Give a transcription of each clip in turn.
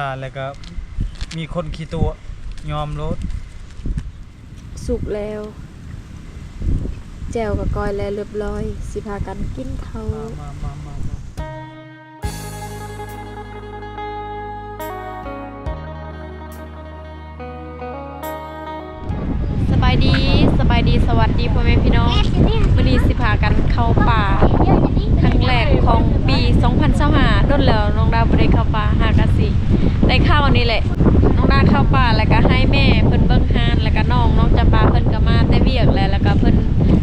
ลื่อนเวลาแล้วก็มีคนขี้ตัวยอมรถสุกแล้ว แจวกับก้อยแล้วเรียบร้อย สิพากันกินเขาวมามามามาสบายดีสบายดีสวัสดีพ่อแม่พี่น้องวันนี้สิพากันเข้าป่าครั้งแรกของปี 2025ต้นแล้วน้องดาวบ่ได้เข้าป่าหากะสิได้เข้าอันนี้แหละ น้องดาวเข้าป่าแล้วก็ให้แม่เพิ่นเบิ่งฮานแล้วก็น้องน้องจำปาเพิ่นก็มาได้เวียกแล้วแล้วก็เพิ่น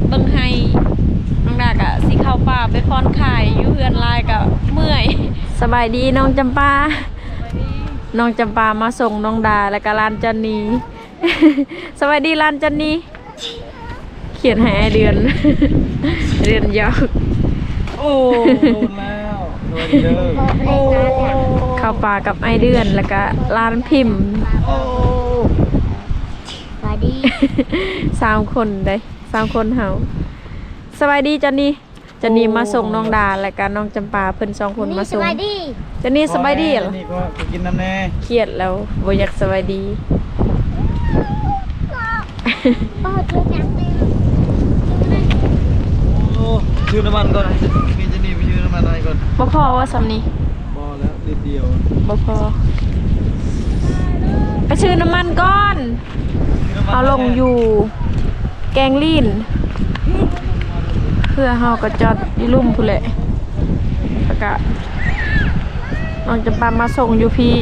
เบิ่งให้น้องดาก็สิเข้าป่าไปพรคายอยู่เฮือนลายก็เมื่อยสบายดีน้องจำปาน้องจำปามาส่งน้องดาแล้วก็ลานจันนีสวัสดีลานจันนีเขียนให้ไอเดือน เดือนยาวโอ้โด นแล้วโดนเด้อโอ้เข้าป่ากับไอเดือนแล้วก็ร้านพิมพ์โอ้สวัสดีสามคนได้สามคนเฮาสวัสดีจันนี่จันนี่มาส่งน้องดาแล้วก็น้องจำปาเพิ่นสองคนมาสส่งวัสดีจันนี่สบายดีเหรอนี่ก็ไปกินน้ำแน่เครียดแล้วบ่อยากสบายดีพ่อเธอจังเลยโอ้ชื่อน้ำมันก่อนมีจะนี่ไปชื่อ น้ำมันอะไรก่อนบ่พอว่าสำนี้พอแล้วนิดเดียวบ่พอ ไปซื้อน้ำมันก่อนชื่น้ำมันเอาลงอยู่ แกงลีน เพื่อเฮาก็จอดอยู่ลุ่มพุ่นแหละแล้วก็น้องจะปามาส่งอยู่พี่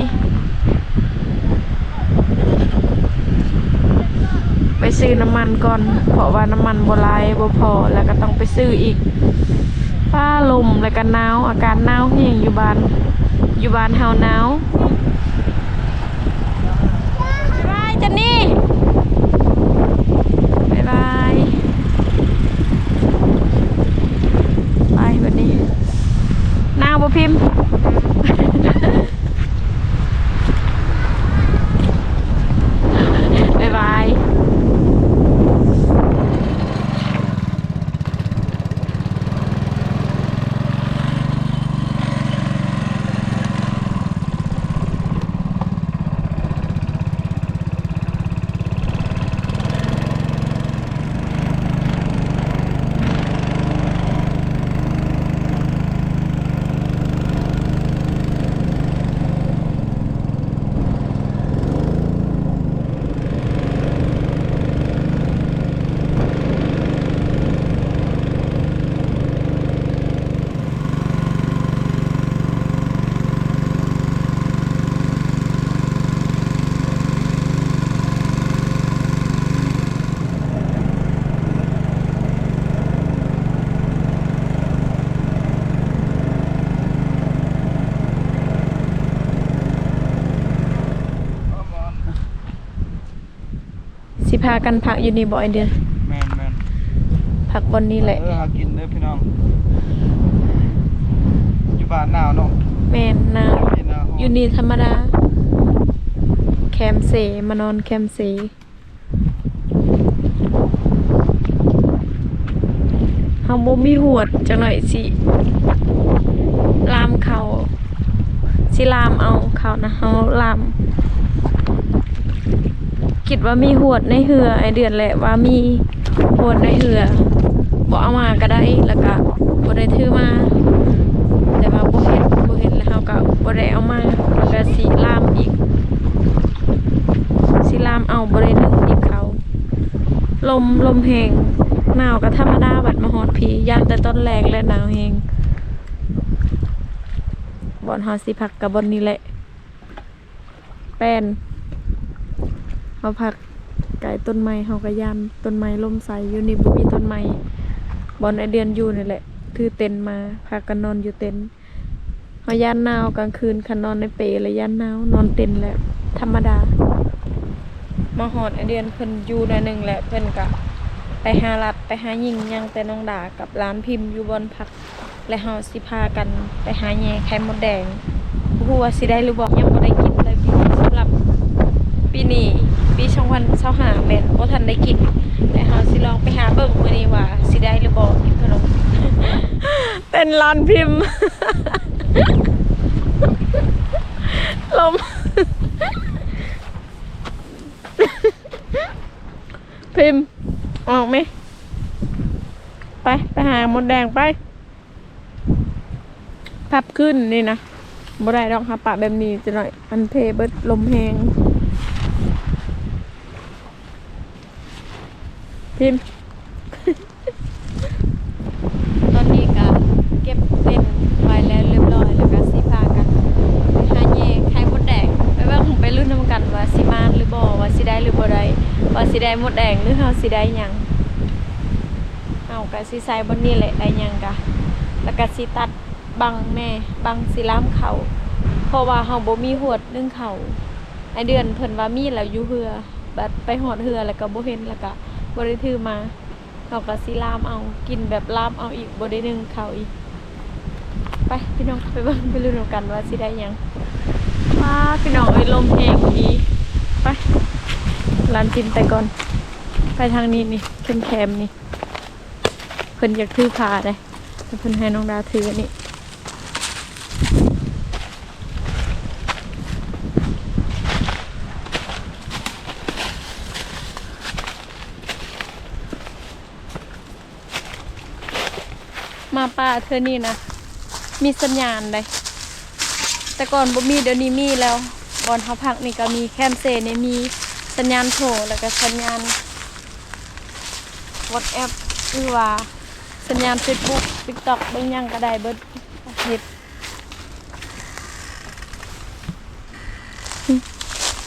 ไปซื้อน้ำมันก่อน เพราะว่าน้ำมันบ่หลายบ่พอแล้วก็ต้องไปซื้ออีก ฟ้าลมและกันหนาวอากาศหนาวเฮียงอยู่บ้านอยู่บ้านเฮาหนาวบ๊ายบายจันนี่บายบายไปวันนี้หนาวบ่พิมพ์ บายบาย สิ พากันพักอยู่นี่บ่อยเดือนแมนแมนพักบนนี้แหละ เออหากินเด้อพี่น้อง อยู่บ้านหนาวเนาะแม่นหนาวกินหนาวอยู่นี่ธรรมดา แคมเซมานอนแคมเซเฮาบ่มีหวดจังหน่อยสิลามเขาสิลามเอาเขานะเฮาลาม คิดว่ามีหวดในเหือไอเดือนแหละว่ามีหวดในเหือบ่เอามาก็ได้แล้วก็บ่ได้ถือมา แต่ว่าบ่เห็นบ่เห็นแล้วเฮาก็บ่ได้เอามาแล้วก็สิลามอีกสิลามเอาบ่ได้นึงอีกเขาลมลมแหงหนาวก็ธรรมดาบัดมาฮอดพียามแต่ต้นแรงและหนาวแหงบ่อนฮาสิพักกับบอนนี้แหละ แป้น เฮาพักไกลต้นไม้เฮาก็ยามต้นไม้ลมใสอยู่นี่บ่มีต้นไม้บอนไอเดือนอยู่นี่แหละถือเต็นท์มาพากันนอนอยู่เต็นท์เฮาย่านหนาวกลางคืนคันนอนในเปรแล้ย่านหนาวนอนเต็นท์แหละธรรมดามาหอดไอเดือนเพิ่นอยู่ได้หนึ่งแหละเพิ่นกะไปหาลัดไปหายิงยังแต่น้องดากับร้านพิมพ์อยู่บนพัก และเฮาสิพากันไปหาแย่ไข่มดแดงบ่ฮู้ว่าสิได้หรือบ่ยังบ่ได้กินเลยพี่สำหรับ ปีนี้ปี2025แม่นบ่ทันได้กินแต่เฮาสิลองไปหาเบิ่งมื้อนี้ว่าสิได้หรือบ่กินขนมเป็นร้านพิมพ์ลมพิมพ์ออกไหมไป ไปหามดแดงไปพับขึ้นนี่นะบ่ได้ดอกหาปะแบบนี้จะหน่อยมันเพเบิดลมแหง พิมตอนนี้ก็เก็บเต็นท์ไว้แล้วเรียบร้อยแล้วก็สิพากันไปหาแยกไข่มดแดงไปเบิ่งไปรุ่นนำกันว่าสิมานหรือบ่ว่าสิได้หรือบ่ได้ว่าสิได้มดแดงหรือเฮาสิได้หยังเอาก็สิใส่บนนี้แหละได้หยังกะแล้วก็สิตัดบังแม่บังสิล้ามเขาเพราะว่าเฮาบ่มีหวดนึ่งเขาไอเดือนเพิ่นว่ามีแล้วอยู่เฮือบัดไปหอดเฮือแล้วก็บ่เห็นแล้วก็ บ่ได้ถือมาเฮาก็สิลามเอากินแบบลามเอาอีกบ่ได้นึ่งเขาอีก ไปพี่น้องไปเบิ่งไปลุ้นกันว่าสิได้ยังว้าพี่น้องเอ้ยลมแห้งดีไปร้านจินไปก่อน ไปทางนี้นี่เข้มแคมนี่เพิ่นอยากถือพาได้แต่เพิ่นให้น้องดาถืออัน ป่าเธอนี่นะ มีสัญญาณเลยแต่ก่อนบ่มีเดี๋ยวนี้มีแล้วบอนเฮาพักนี่ก็มีแคมเซนี่มีสัญญาณโทรแล้วก็สัญญาณ WhatsApp หรือว่าสัญญาณ Facebook TikTok เบิ่งหยังก็ได้เบิดเฮ็ด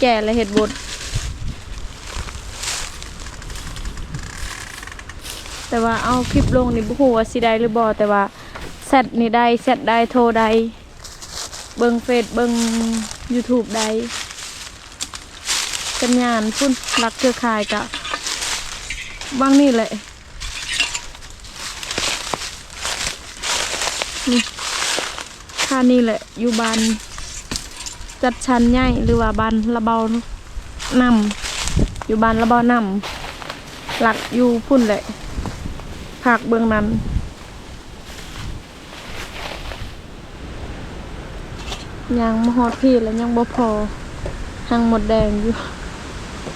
แก่และเฮ็ดบด แต่ว่าเอาคลิปลงนี่บ่ฮู้ว่าสิได้หรือบ่แต่ว่าแซดนี่ได้แซดได้โทรได้เบิ่งเฟซเบิ่ง YouTube ได้สัญญาณพุ่นรักเครือข่ายกะบางนี่แหละนี่ค่านี่แหละอยู่บ้านจัดชั้นใหญ่หรือว่าบ้านระเบานำอยู่บ้านระเบานำหลักอยู่พุ่นแหละ ภาคเบื้องนั้น ยังมฮอดพี่แล้วยังบ่พอหังหมดแดงอยู่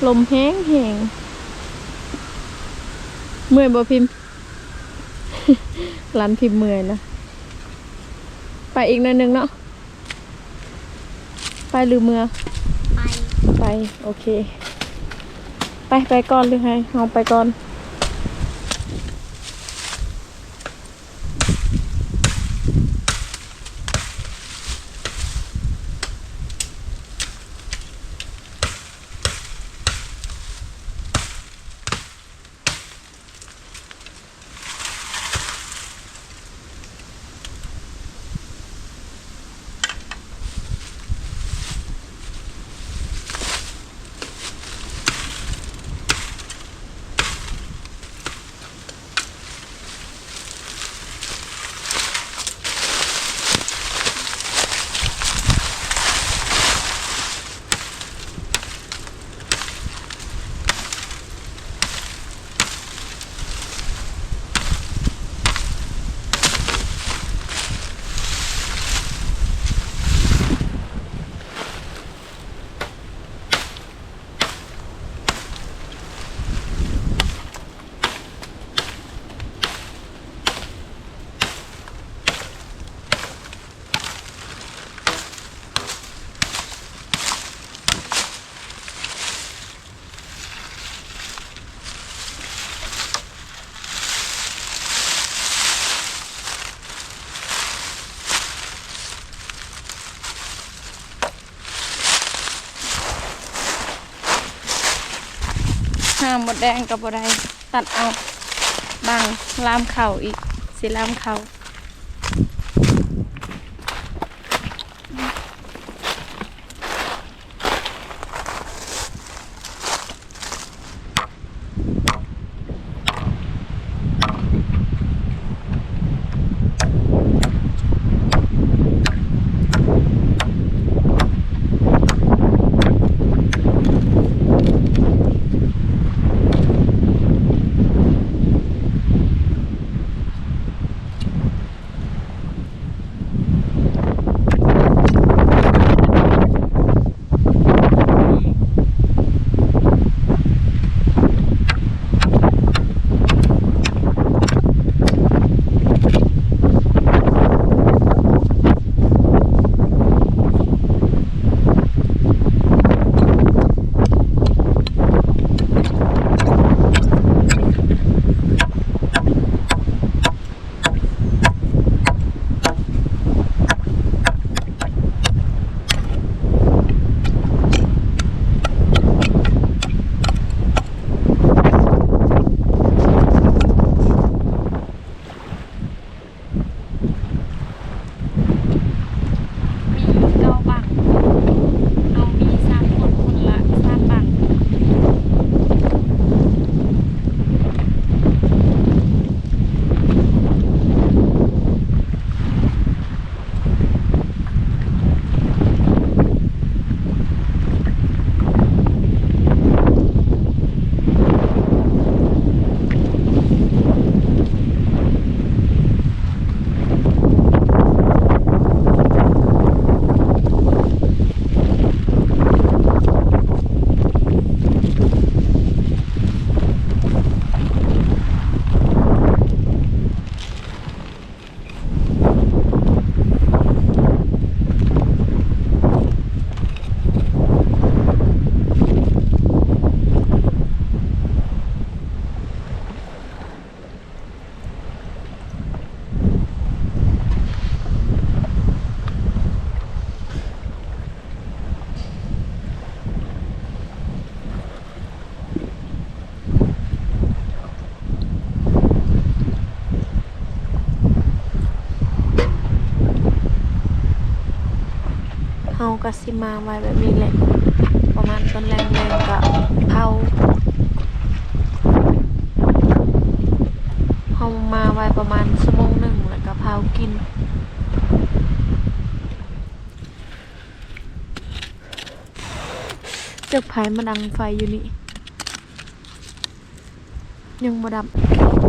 ลมแห้งแหงเมื่อยบ่พิมพ์ร้านพิมพ์เมื่อยนะ ไปอีกหน่อยหนึงเนาะไปหรือเมือไป ไป โอเค ไป ไปก่อนหรือไงเอาไปก่อน ห้ามหมดแดงกับอะไรตัดเอาบางลามเข่าอีกสีลามเข่าาก็สิมาไว้แบบนี้แหละ ประมาณตอนแรงๆก็เผาเฮามาไว้ประมาณชั่วโมงหนึ่งแล้วก็เผากินเจือกไผมาดังไฟอยู่นี่ ยังบ่ดับ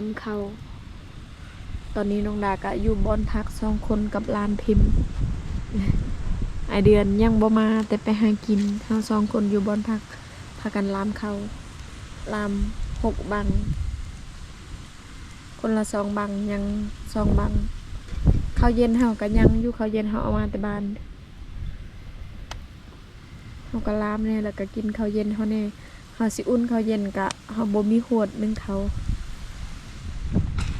ามเขา ตอนนี้น้องดากะอยู่บอนพักสองคนกับร้านพิมพ์ไอเดือนยังบ่มาแต่ไปหากินเฮาสองคนอยู่บอนพักพากันลามเขาลามหกบัง คนละสองบังยังสองบังข้าวเย็นเฮาก็ยังอยู่ข้าวเย็นเฮาเอามาแต่บ้านเฮาก็ลามเนี่ยแล้วก็กินข้าวเย็นเฮาเนี่ยเฮาสิอุ่นข้าวเย็นกะเฮาบ่มีขวดนึงเขา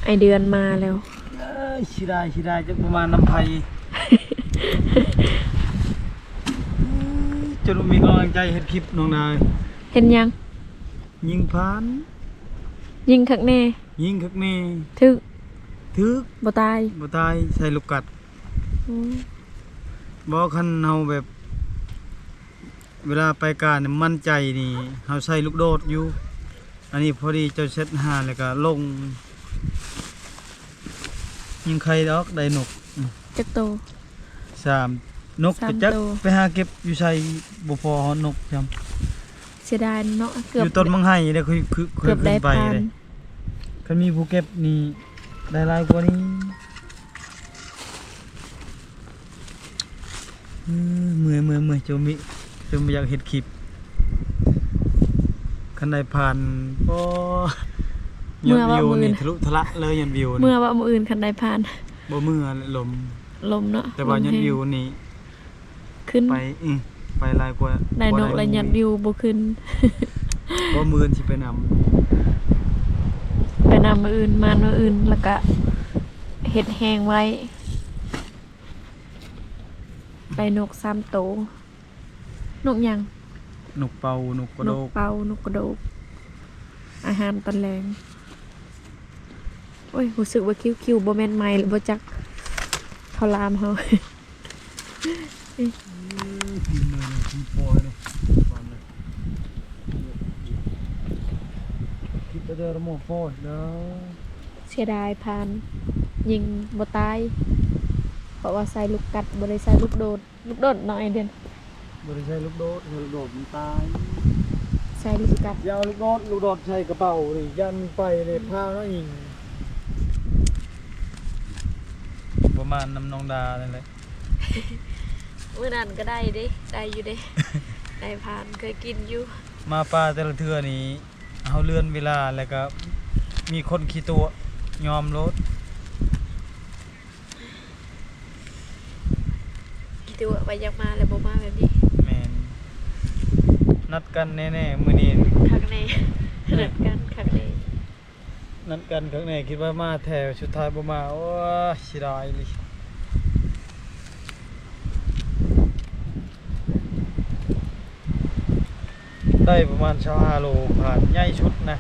ไอเดือนมาแล้วเอ้ยชิได้ชิได้จักประมาณน้ำไผ่ จนมีกำลังใจเฮ็ดคลิปน้องนายเห็นยัง ยิงพันยิงคักแน่ยิงคักแนี่ถึกถึกบ่ตายบ่ตายใส่ลูกกัดอืมบ่คันเฮาแบบ เวลาไปการเนี่ยมั่นใจนี่เฮาใส่ลูกโดดอยู่ อันนี้พอดีเจ้าเซ็ตหาแล้วก็ลง ยิงใครดอกได้นกจักโตสามนกสามจะจักตัวไปหาเก็บอยู่ใส่บ่พอฮอดนกจำเสียดายเนาะเกืออบยู่ต้นมังไห้เด้เคยคือเคเกืยอบขึ้ได้นไปผ่านเลยคันมีผู้เก็บนี่ได้หลายกว่านี้เออเมื่อยเมื่อยเมื่อยจะมีจะมีอยากเห็ดคลิปคันใดผ่านก็ ยอดวิวนี่ทะลุทะละเลยยอดวิวนี่เมื่อว่ามื้ออื่นคันได้ผ่าน บ่เมื่อลมลมเนาะแต่ว่าลมยอดแรงวิวนี่ขึ้นไปอือไปหลายกว่าได้นกและยอดวิวบ่ขึ้นบ่มื่นสิไปนำไปนำมื้ออื่นมามื้ออื่นแล้วก็เฮ็ดแห้งไว้ได้นก3โตวนกหยัง นกเป่านกกระนโดกกเป่านกกระโดก อาหารตอนแรง โอ้ยรู้สึกว่าคิวคิวๆบ่แม่นไม้หรือบ่จักเขาลามเฮากินเลยกินปอยเลยฟันเลยคิดไปเจอระโมฟอดแล้วเสียดายพานยิงบ่ตายเพราะว่าใส่ลูกกัดบ่ได้ใส่ลูกโดด ลูกโดดน้อยเด่นบริใช้ลูกโดดลูกโดดมันตายใส่ลูกกัดยาวลูกโดดลูกโดดใช้กระเป๋าเลยยันไปเลยผ้าแล้วยิง ประมาณน้ำนองดาเลยแหละมื้อนั้นก็ได้เด้ได้อยู่เด้ได้พานเคยกินอยู่ มาปลาแต่ละเทื่อนี้เอาเลื่อนเวลาแล้วก็มีคนขี่ตัวยอมรถคิดว่าไปอยากมาแล้วบ่มาแบบนี้แมนนัดกันแน่ๆมื้อนี้คักในนัดกันคักในนัดกันครั้งในคิดว่ามาแถวชุดท้ายบ่มาโอ้ยเสียดายเลยได้ประมาณชาวฮาโลผ่านใหญ่ชุดนะ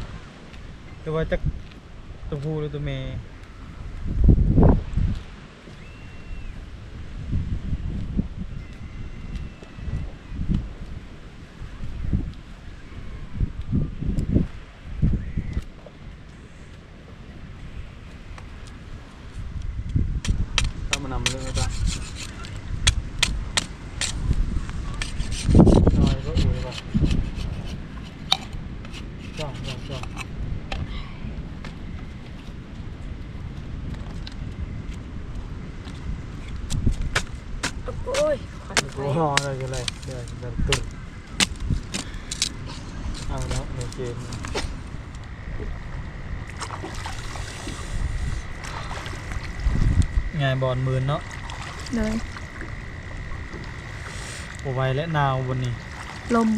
แต่ว่าจะตัวผู้หรือตัวเมย์ถ้ามานำเรื่องก็ได้น้อยก็อยู่เลยป่ะจ้องจ้องจ้อง โอ้ยข วัญไฟโอ้โหอะไรกันเลยเดี๋ยวจะตุ่นเอาแล้วในเกมไงบอลมืนเนาะเลยโอไวและนาวบนนี้ ลม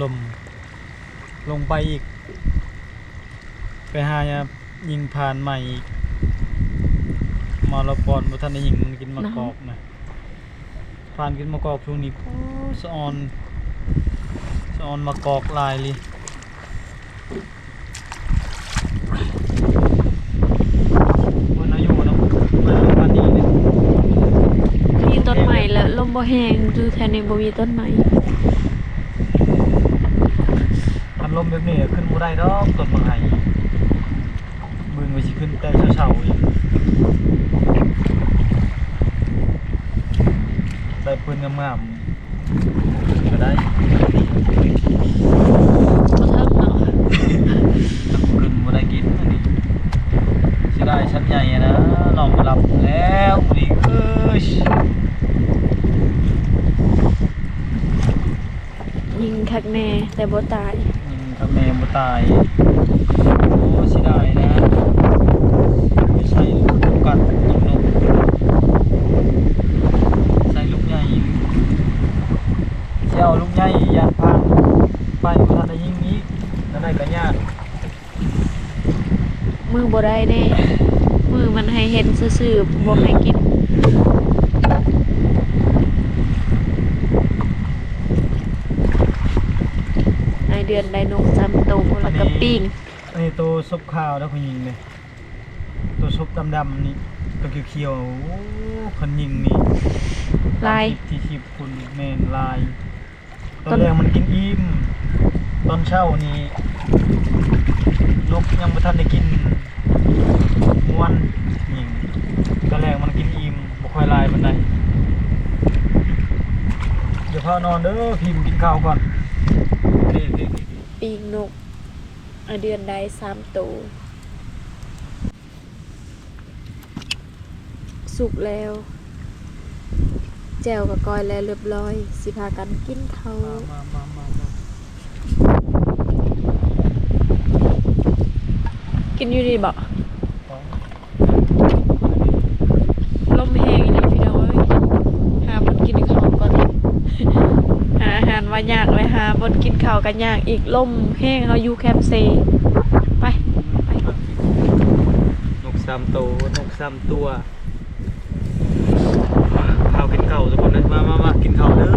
ลม ลงไปอีก ไปหาเนี่ยยิงผ่านใหม่อีกมาละปอนบ่ทันได้ยิงมันกินมะกอกนะ ผ่านกินมะกอกช่วงนี้โอ้สะออนสะออนมะกอกลายเลยวันอายุเนาะวันวันนี้เนี่ยมีต้นใหม่แล้วลมบ่แห้งดูแถวนี้บ่มีต้นใหม่พัดลมแบบนี้ขึ้นบ่ได้ดอกต้นบางไห้มือไปสิขึ้นแต่เช้าๆอีก ได้ปืนงามๆก็ได้บ่เทิงเนาะถ้าขึ้นบ่ได้กินอันนี้สิได้ชั้นใหญ่อะนะน้องมารับแล้วนี่เอ้ยยิงคักแน่แต่บ่ตาย ยิงทำแม่บ่ตาย เจ้าลุงใหญ่ยานพานไปพนันไยิ่งนี้นั่นได้กันยากมือบ่ได้แน่มือมันให้เห็นซื่อๆบ่ให้กินในเดือนได้นกซ้ำโตแล้วก็ปิ้งไอ้ตัวซุบข้าวแล้วคุณยิงเลยตัวซุบดำๆนี่ตัวเขียวๆคนยิงนี่ลายที่คลิคุณเมนลาย ตอนแรกมันกินอิ่มตอนเช้านี่นกยังไม่ทันได้กินมวนยิงตอนแรกมันกินอิ่มบ่ค่อยลายมันไดเดี๋ยวพานอนเด้อพิมกินข้าวก่อนปิ้งนกเดือนได้สามโตวสุกแล้ว แจวกับก้อยแล้วเรียบร้อย สิพากันกินเขามามามามากินอยู่ดีบ่ของลมแห้งอีหลีพี่น้องเอ้ยหาบนกินข้าวก่อนหาอาหารว่ายากเลยหาบนกินข้าวกันยากอีกลมแห้งเฮาอยู่แคมป์เซไปไปนกสามตัวนกสามตัวาวกินข้าวทุกคนเลยมามามากินข้าวเด้อ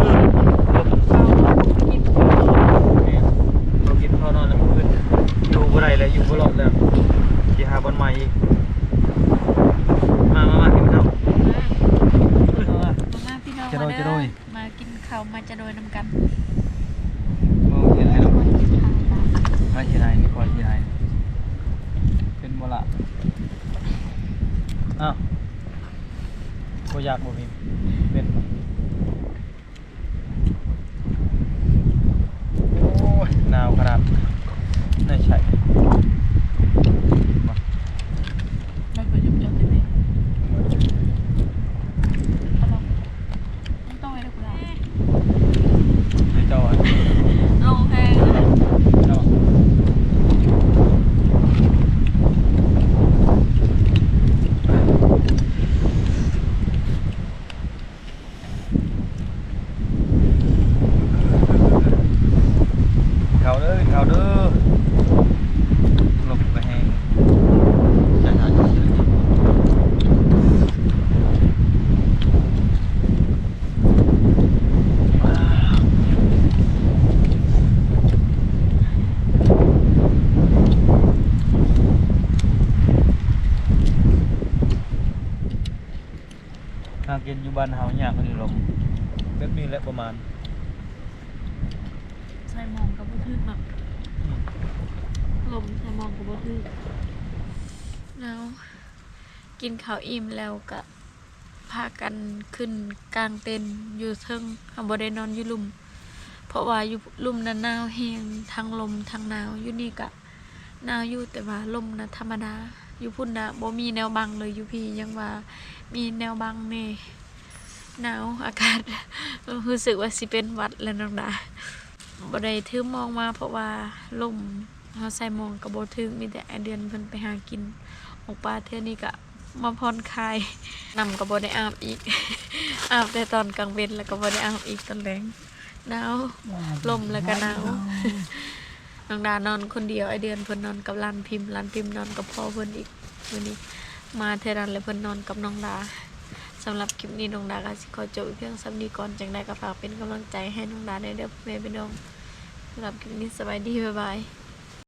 ข้าวกินเนี่ยเรากินข้าวนอนแล้วมื้ออยู่บ่ได้แล้วอยู่บ่รอดแล้วสิหาบอนใหม่อีกมามามากินข้าวเอ้ยมามามาพี่น้องจะโดยมาจะโดยมากินข้าวมาจะโดยนำกัน มองเห็นอะไรหรอไม่เห็นอะไรนี่คอยเห็นอะไรเป็นบ่ละอ้าวบ่อยากบ่พิมพ์เป็นบ่โอ้ยหนาวขนาดไม่ใช่มา ไม่ควรจะจบได้ไหมต้องไว้แล้วกูได้ ให้เจ้าอะ ลงแพง เจ้าเขาเด้อเขาเด้อลมก็แห้งจะหาจุดยืนหากินอยู่บ้านเฮาอยากนี่ลมแบบนี้แหละประมาณ ใส่หมองกับบุทึกเนาะลมใส่หมองกับบุทึกแล้ว กินข้าวอิ่มแล้วก็พากันขึ้นกลางเต็นท์อยู่เทิงทำบ่ได้นอนอยู่ลุ่ม เพราะว่าอยู่ลุ่มนั้นหนาวแห้งทั้งลมทั้งหนาวอยู่นี่ก็หนาวอยู่แต่ว่าลมนะธรรมดาอยู่พุ่นนะบ่มีแนวบังเลยอยู่พี่ยังว่ามีแนวบังแน่หนาวอากาศรู้สึกว่าสิเป็นวัดแล้วน้องดาบ่ได้ถือมองมาเพราะว่าลมเฮาใส่มองก็บ่ถึงมีแต่ไอเดือนเพิ่นไปหากินออกปลาเทื่อนี้ก็ มาผ่อนคลายน้ำก็บ่ได้อาบอีก อาบแต่ตอนกลางเว้นแล้วก็บ่ได้อาบอีกตอนแลงหนาวลมแล้วก็หนาวน้องดานอนคนเดียวไอเดือนเพิ่นนอนกับลานพิมพ์ลานพิมพ์นอนกับพ่อเพิ่นอีกวันนี้มาเทอรันแล้วเพิ่นนอนกับน้องดาสำหรับคลิปนี้น้องดาก็สิขอจบเพียงสำนี้ก่อนจังได้ก็ฝากเป็นกำลังใจให้น้องดาในเด้อพ่อแม่พี่น้องสำหรับคลิปนี้สบายดีบ๊ายบาย